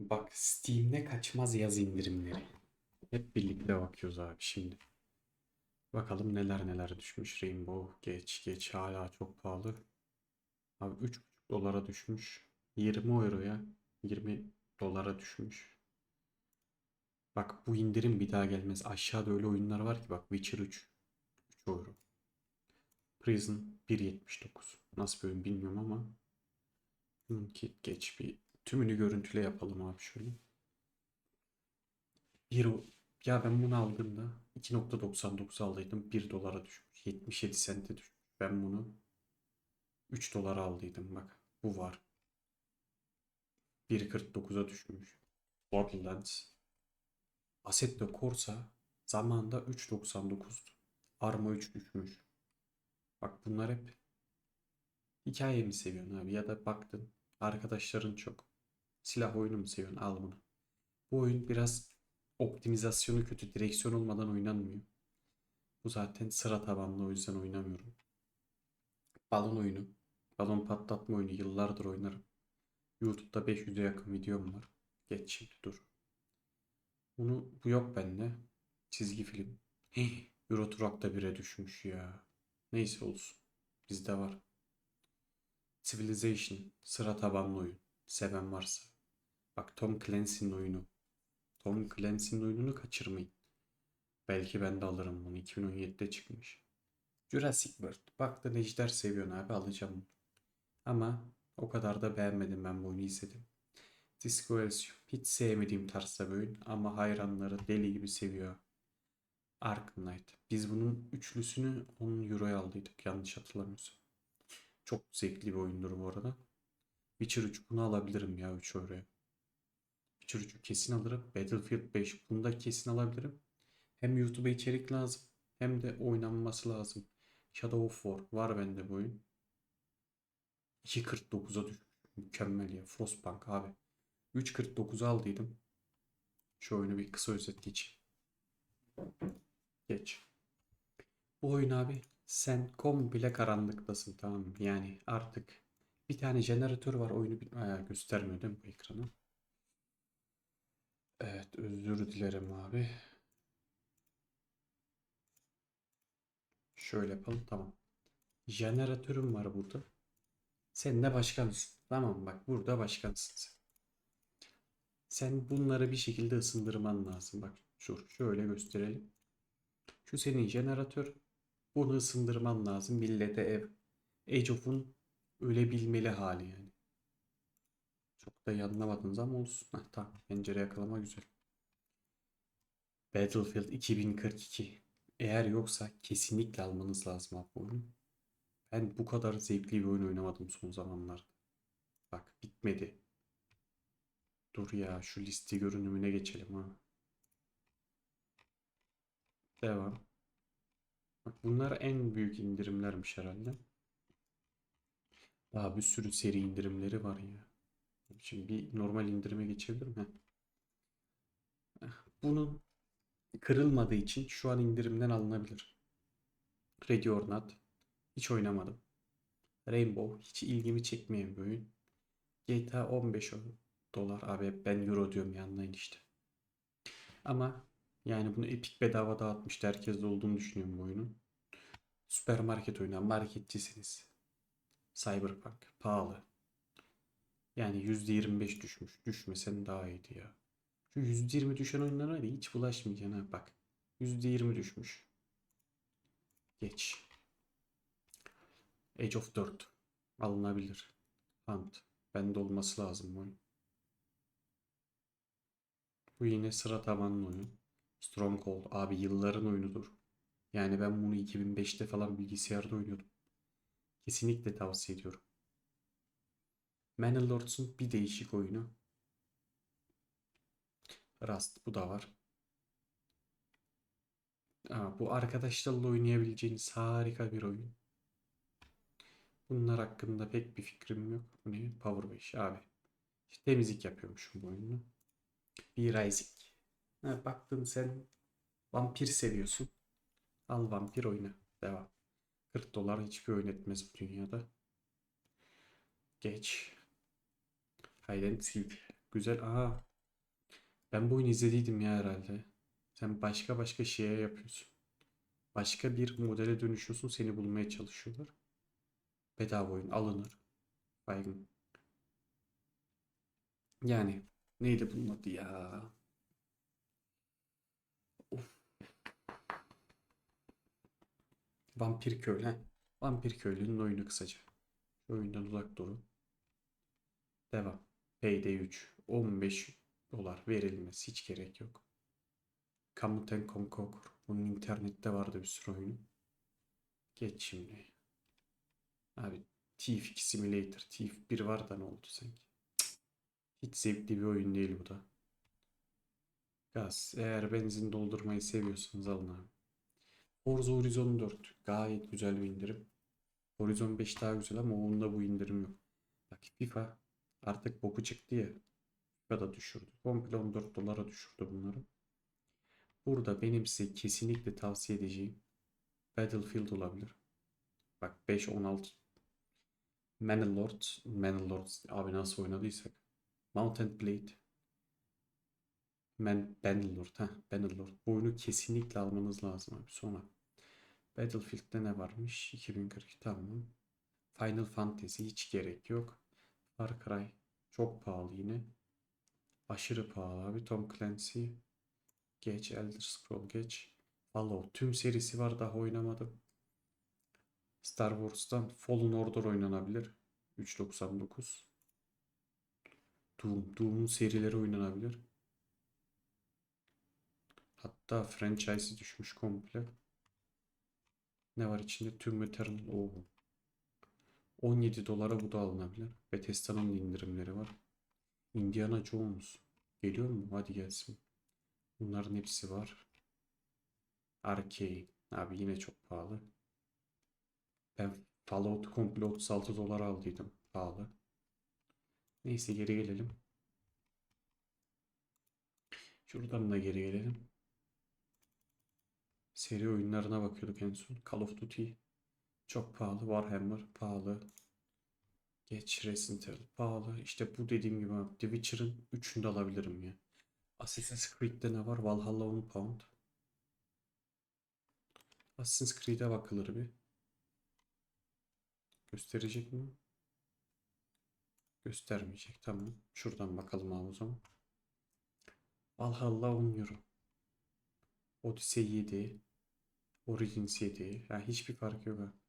Bak Steam'de kaçmaz yaz indirimleri. Hep birlikte bakıyoruz abi şimdi. Bakalım neler neler düşmüş. Rainbow geç geç hala çok pahalı. Abi 3,5 dolara düşmüş. 20 euroya 20 dolara düşmüş. Bak bu indirim bir daha gelmez. Aşağıda öyle oyunlar var ki bak Witcher 3 3 euro. Prison 1.79. Nasıl bir oyun bilmiyorum ama ki geç bir tümünü görüntüle yapalım abi şöyle. Bir o- ya ben bunu aldığımda 2.99 aldıydım 1 dolara düşmüş. 77 sente düşmüş. Ben bunu 3 dolara aldıydım bak. Bu var. 1.49'a düşmüş. Borderlands. Assetto Corsa zamanında 3.99'du. Arma 3 düşmüş. Bak bunlar hep hikaye mi seviyorsun abi ya da baktın arkadaşların çok silah oyunu mu seviyorsun al bunu. Bu oyun biraz optimizasyonu kötü direksiyon olmadan oynanmıyor. Bu zaten sıra tabanlı o yüzden oynamıyorum. Balon oyunu. Balon patlatma oyunu yıllardır oynarım. YouTube'da 500'e yakın videom var. Geç şimdi dur. Bunu bu yok bende. Çizgi film. Hih, Euro Truck da 1'e düşmüş ya. Neyse olsun. Bizde var. Civilization. Sıra tabanlı oyun. Seven varsa. Bak Tom Clancy'nin oyunu. Tom Clancy'nin oyununu kaçırmayın. Belki ben de alırım bunu. 2017'de çıkmış. Jurassic World. Baktın ejder seviyorsun abi alacağım bunu. Ama o kadar da beğenmedim ben bu oyunu izledim. Disco Elysium. Hiç sevmediğim tarzda bir oyun ama hayranları deli gibi seviyor. Arkham Knight. Biz bunun üçlüsünü 10 euroya aldıydık yanlış hatırlamıyorsam. Çok zevkli bir oyundur bu arada. Witcher 3 bunu alabilirim ya 3 euroya. Witcher 3'ü kesin alırım. Battlefield 5 bunu da kesin alabilirim. Hem YouTube'a içerik lazım hem de oynanması lazım. Shadow of War var bende bu oyun. 2.49'a düşmüş. Mükemmel ya. Frostpunk abi. 3.49'a aldıydım. Şu oyunu bir kısa özet geçeyim. Geç. Bu oyun abi sen komple karanlıktasın tamam mı? Yani artık bir tane jeneratör var oyunu bir... Aa, göstermiyor değil mi bu ekranı? Evet özür dilerim abi. Şöyle yapalım tamam. Jeneratörüm var burada. Sen de başkansın. Tamam bak burada başkansın sen. Sen bunları bir şekilde ısındırman lazım. Bak şu şöyle gösterelim. Şu senin jeneratör. Bunu ısındırman lazım. Millete ev. Age of'un ölebilmeli hali yani. Çok da iyi anlamadınız ama olsun. Heh, tamam. Pencere yakalama güzel. Battlefield 2042. Eğer yoksa kesinlikle almanız lazım abi bu oyunu. Ben bu kadar zevkli bir oyun oynamadım son zamanlarda. Bak bitmedi. Dur ya şu liste görünümüne geçelim ha. Devam. Bak bunlar en büyük indirimlermiş herhalde. Daha bir sürü seri indirimleri var ya. Şimdi bir normal indirime geçebilirim. Heh. Heh, Bunun kırılmadığı için şu an indirimden alınabilir. Ready or Not. Hiç oynamadım. Rainbow hiç ilgimi çekmeyen bir oyun. GTA 15 dolar abi ben euro diyorum yanlayın işte. Ama yani bunu Epic bedava dağıtmıştı. Herkes de olduğunu düşünüyorum bu oyunun. Süpermarket oyunu. Marketçisiniz. Cyberpunk. Pahalı. Yani %25 düşmüş. Düşmesen daha iyiydi ya. Şu %20 düşen oyunlara da hiç bulaşmayacaksın ha bak. %20 düşmüş. Geç. Age of 4. Alınabilir. Hunt. Bende olması lazım bu oyun. Bu yine sıra tabanlı oyun. Stronghold. Abi yılların oyunudur. Yani ben bunu 2005'te falan bilgisayarda oynuyordum. Kesinlikle tavsiye ediyorum. Manor bir değişik oyunu. Rust bu da var. Aa, bu arkadaşlarla oynayabileceğiniz harika bir oyun. Bunlar hakkında pek bir fikrim yok. Bu ne? Power 5 abi. İşte temizlik yapıyormuşum bu oyunu. Bir Rising. Ha, baktın sen vampir seviyorsun. Al vampir oyna. Devam. 40 dolar hiçbir oyun etmez bu dünyada. Geç. Hide and Seek. Güzel. Aa Ben bu oyunu izlediydim ya herhalde. Sen başka başka şeye yapıyorsun. Başka bir modele dönüşüyorsun. Seni bulmaya çalışıyorlar. Bedava oyun alınır. Baygın. Yani neydi bunun adı ya? Vampir Köylü. heh. Vampir Köylü'nün oyunu kısaca. Oyundan uzak durun. Devam. Payday 3. 15 dolar verilmez. Hiç gerek yok. And Conquer. Bunun internette vardı bir sürü oyunu. Geç şimdi. Abi Thief 2 Simulator. Thief 1 var da ne oldu sanki? Hiç zevkli bir oyun değil bu da. Gaz. Eğer benzin doldurmayı seviyorsanız alın abi. Forza Horizon 4. Gayet güzel bir indirim. Horizon 5 daha güzel ama onda bu indirim yok. Bak FIFA artık boku çıktı ya. FIFA da düşürdü. Komple 14 dolara düşürdü bunları. Burada benim size kesinlikle tavsiye edeceğim Battlefield olabilir. Bak 5-16 Manalord Manalord abi nasıl oynadıysak Mountain Blade Man Bannerlord ha Bannerlord bu oyunu kesinlikle almanız lazım abi sonra Battlefield'de ne varmış 2042 tamam Final Fantasy hiç gerek yok Far Cry çok pahalı yine aşırı pahalı abi Tom Clancy geç Elder Scroll geç Fallout tüm serisi var daha oynamadım Star Wars'tan Fallen Order oynanabilir 3.99 Doom Doom'un serileri oynanabilir Hatta franchise'i düşmüş komple. Ne var içinde? Tüm Eternal. Oo. 17 dolara bu da alınabilir. Bethesda'nın da indirimleri var. Indiana Jones. Geliyor mu? Hadi gelsin. Bunların hepsi var. Arcane. Abi yine çok pahalı. Ben Fallout komple 36 dolara aldıydım. Pahalı. Neyse geri gelelim. Şuradan da geri gelelim. Seri oyunlarına bakıyorduk en son. Call of Duty çok pahalı. Warhammer pahalı. Geç Resident Evil pahalı. İşte bu dediğim gibi. The Witcher'ın 3'ünü de alabilirim ya. Assassin's Creed'de ne var? Valhalla 10 pound. Assassin's Creed'e bakılır bir. Gösterecek mi? Göstermeyecek. Tamam. Şuradan bakalım abi o zaman. Valhalla 10 euro. Odyssey 7. Origins 7. Yani hiçbir fark yok ha.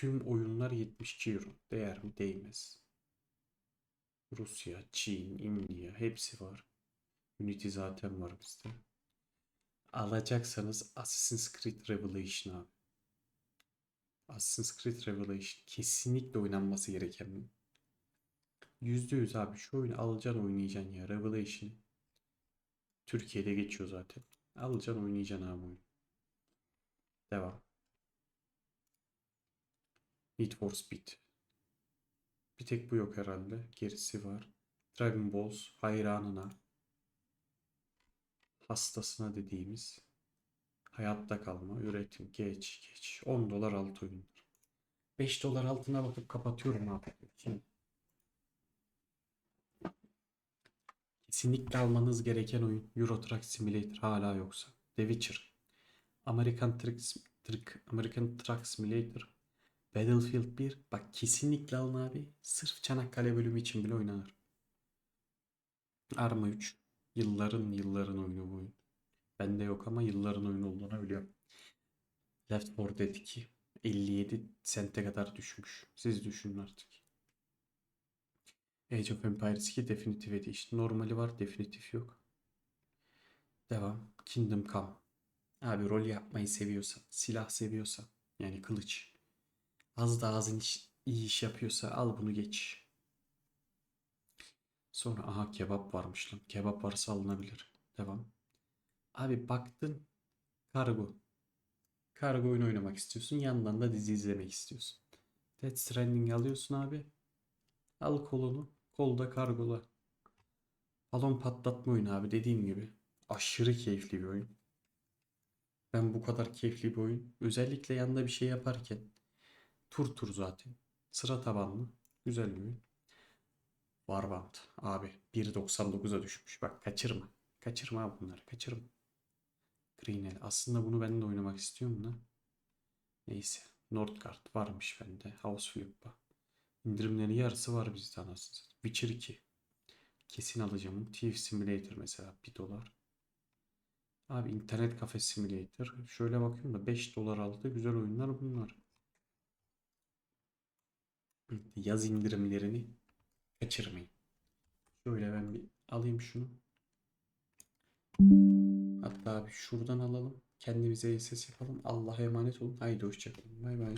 Tüm oyunlar 72 euro. Değer mi? Değmez. Rusya, Çin, India hepsi var. Unity zaten var bizde. Alacaksanız Assassin's Creed Revelation abi. Assassin's Creed Revelation kesinlikle oynanması gereken oyun. %100 abi şu oyunu alacaksın oynayacaksın ya Revelation'ı. Türkiye'de geçiyor zaten. Alacaksın oynayacaksın abi oyunu. Devam. Need for Speed. Bir tek bu yok herhalde. Gerisi var. Dragon Balls hayranına. Hastasına dediğimiz. Hayatta kalma, üretim, geç, geç. 10 dolar altı oyunlar. 5 dolar altına bakıp kapatıyorum abi. Şimdi. Kesinlikle almanız gereken oyun Euro Truck Simulator hala yoksa. The Witcher. American Truck, American Truck Simulator. Battlefield 1. Bak kesinlikle alın abi. Sırf Çanakkale bölümü için bile oynanır. Arma 3. Yılların yılların oyunu bu oyun. Bende yok ama yılların oyunu olduğunu biliyorum. Left 4 Dead 2. 57 sente kadar düşmüş. Siz düşünün artık. Age of Empires 2 Definitive Edition. Normali var, definitif yok. Devam. Kingdom Come. Abi rol yapmayı seviyorsan, silah seviyorsan, yani kılıç. Az da ağzın iş, iyi iş yapıyorsa al bunu geç. Sonra aha kebap varmış lan. Kebap varsa alınabilir. Devam. Abi baktın kargo. Kargo oyunu oynamak istiyorsun. Yandan da dizi izlemek istiyorsun. Death Stranding alıyorsun abi. Al kolunu. Kolda kargola. Balon patlatma oyunu abi dediğim gibi. Aşırı keyifli bir oyun. Ben bu kadar keyifli bir oyun. Özellikle yanında bir şey yaparken. Tur tur zaten. Sıra tabanlı. Güzel bir oyun. Warband abi 1.99'a düşmüş. Bak kaçırma. Kaçırma bunları. Kaçırma. Greenel. Aslında bunu ben de oynamak istiyorum da. Neyse. Nordgard varmış bende. House Flip'pa. İndirimlerin yarısı var bizde anasını satayım. Witcher 2. Kesin alacağım. Thief Simulator mesela 1 dolar. Abi internet kafe simulator. Şöyle bakıyorum da 5 dolar aldı. Güzel oyunlar bunlar. Yaz indirimlerini kaçırmayın. Şöyle ben bir alayım şunu. Hatta şuradan alalım. Kendimize SS yapalım. Allah'a emanet olun. Haydi hoşçakalın. Bay bay.